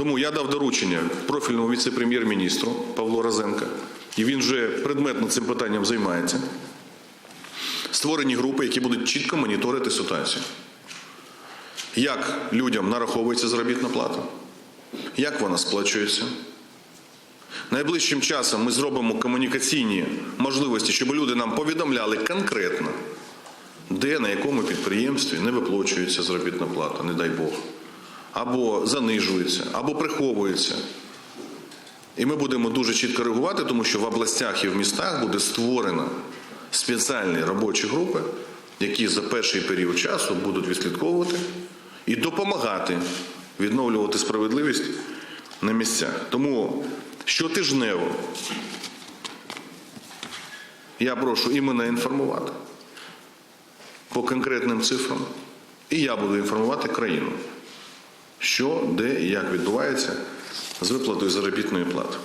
Тому я дав доручення профільному віце-прем'єр-міністру Павлу Розенка, і він вже предметно цим питанням займається. Створені групи, які будуть чітко моніторити ситуацію. Як людям нараховується заробітна плата, як вона сплачується. Найближчим часом ми зробимо комунікаційні можливості, щоб люди нам повідомляли конкретно, де на якому підприємстві не виплачується заробітна плата, не дай Бог, або занижується, або приховується. І ми будемо дуже чітко реагувати, тому що в областях і в містах буде створено спеціальні робочі групи, які за перший період часу будуть відслідковувати і допомагати відновлювати справедливість на місцях. Тому щотижнево я прошу і мене інформувати по конкретним цифрам, і я буду інформувати країну, що, де і як відбувається з виплатою заробітної плати.